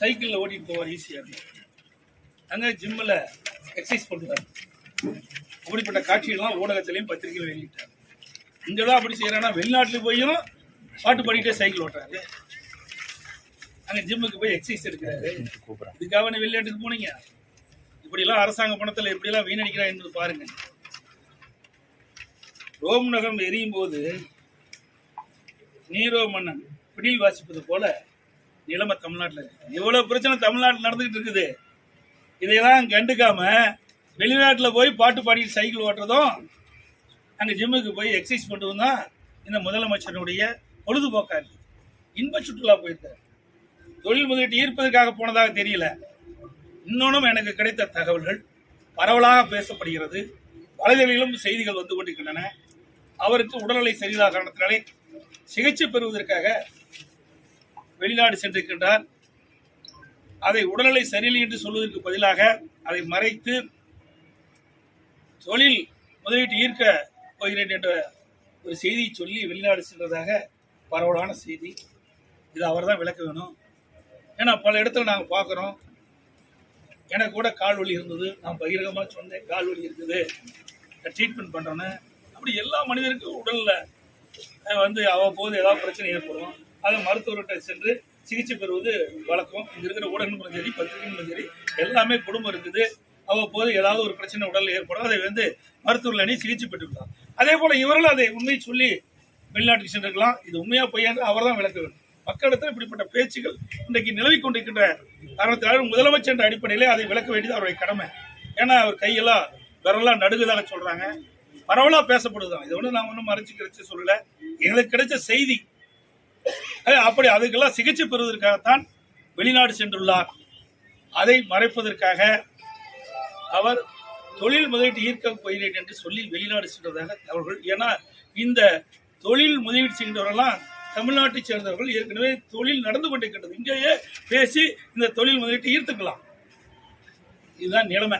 சைக்கிளில் ஓட்டிட்டு போவார் ஈஸியாக அங்கே ஜிம்மில் எக்ஸசைஸ் பண்ணுறாரு அப்படிப்பட்ட காட்சிகள்லாம் ஊடகத்திலையும் பத்திரிகையில் வெளியிட்டார். இங்கே தான் அப்படி செய்கிறான்னா வெளிநாட்டில் போயும் பாட்டு பாடிக்கிட்டே சைக்கிள் ஓட்டுறாரு. அங்கே ஜிம்முக்கு போய் எக்ஸசைஸ் எடுக்கிறாரு. இதுக்காக நீ வெளிநாட்டுக்கு போனீங்க? இப்படிலாம் அரசாங்க பணத்தில் எப்படிலாம் வீணடிக்கிறாங்க என்பது பாருங்க. ரோம் நகரம் எரியும் போது நீரோ மன்னன் பிடில் வாசிப்பது போல நிலைமை தமிழ்நாட்டில். இருக்கு எவ்வளவு பிரச்சனை தமிழ்நாட்டில் நடந்துகிட்டு இருக்குது. இதையெல்லாம் கண்டுக்காம வெளிநாட்டில் போய் பாட்டு பாடி சைக்கிள் ஓட்டுறதும் அங்கே ஜிம்முக்கு போய் எக்ஸசைஸ் பண்ணுறதும் தான் இந்த முதலமைச்சருடைய பொழுதுபோக்கா இருக்கு. இன்ப சுற்றுலா போயிருக்காரு. தொழில் முதலீட்டு ஈர்ப்பதற்காக போனதாக தெரியல. இன்னொன்றும் எனக்கு கிடைத்த தகவல்கள் பரவலாக பேசப்படுகிறது. வலைதளிலும் செய்திகள் வந்து கொண்டிருக்கின்றன. அவருக்கு உடல்நிலை சரியில்லாத காரணத்தினாலே சிகிச்சை பெறுவதற்காக வெளிநாடு சென்றிருக்கின்றார். அதை உடல்நிலை சரியில்லை என்று சொல்வதற்கு பதிலாக அதை மறைத்து தொழில் முதலீட்டு ஈர்க்க போகிறேன் என்ற ஒரு செய்தியை சொல்லி வெளிநாடு சென்றதாக பரவலான செய்தி. இது அவர் தான் விளக்க வேணும். ஏன்னா பல இடத்துல நாங்கள் பார்க்குறோம். எனக்கு கூட கால் வலி இருந்தது. நான் பகிரங்கமாக சொன்னேன். கால் வலி இருக்குது. ட்ரீட்மெண்ட் பண்ணுறேன்னு அப்படி எல்லா மனிதருக்கும் உடலில் வந்து அவ்வப்போது ஏதாவது பிரச்சனை ஏற்படும். அதை மருத்துவர்கிட்ட சென்று சிகிச்சை பெறுவது வழக்கம். இங்கே இருக்கிற ஊடகங்களும் சரி பத்திரிகைகளும் சரி எல்லாமே குடும்பம் இருக்குது. அவ்வப்போது ஏதாவது ஒரு பிரச்சனை உடலில் ஏற்படும். அதை வந்து மருத்துவர்கள் அணி சிகிச்சை பெற்றுக்கலாம் அதே போல் இவர்கள் அதை உண்மை சொல்லி வெளிநாட்டுக்கு சென்றிருக்கலாம். இது உண்மையாக பொய்யான்னு அவர் தான் விளக்க வேண்டும். மக்களிடத்தில் இப்படிப்பட்ட பேச்சுகள் இன்றைக்கு நிலவி கொண்டிருக்கின்ற காரணத்தினால் முதலமைச்சர் என்ற அடிப்படையிலே அதை விளக்க வேண்டியது அவருடைய கடமை. ஏன்னா அவர் கையெல்லாம் விரலாம் நடுகுதாக சொல்கிறாங்க பரவலாக பேசப்படுதுதான் இது ஒன்று நான் ஒன்றும் மறைச்சு கிடைச்சி சொல்லலை. எங்களுக்கு கிடைச்ச செய்தி அப்படி அதுக்கெல்லாம் சிகிச்சை பெறுவதற்காகத்தான் வெளிநாடு சென்றுள்ளார். அதை மறைப்பதற்காக அவர் தொழில் முதலீட்டு ஈர்க்க போகிறேன் என்று சொல்லி வெளிநாடு சென்றதாக தகவல்கள். ஏன்னா இந்த தொழில் முதலீடு செய்கின்றவர்கள்லாம் தமிழ்நாட்டை சேர்ந்தவர்கள். ஏற்கனவே தொழில் நடந்து கொண்டிருக்கின்றது. இங்கேயே பேசி இந்த தொழில் முதலீட்டை ஈர்த்துக்கலாம். இதுதான் நிலைமை.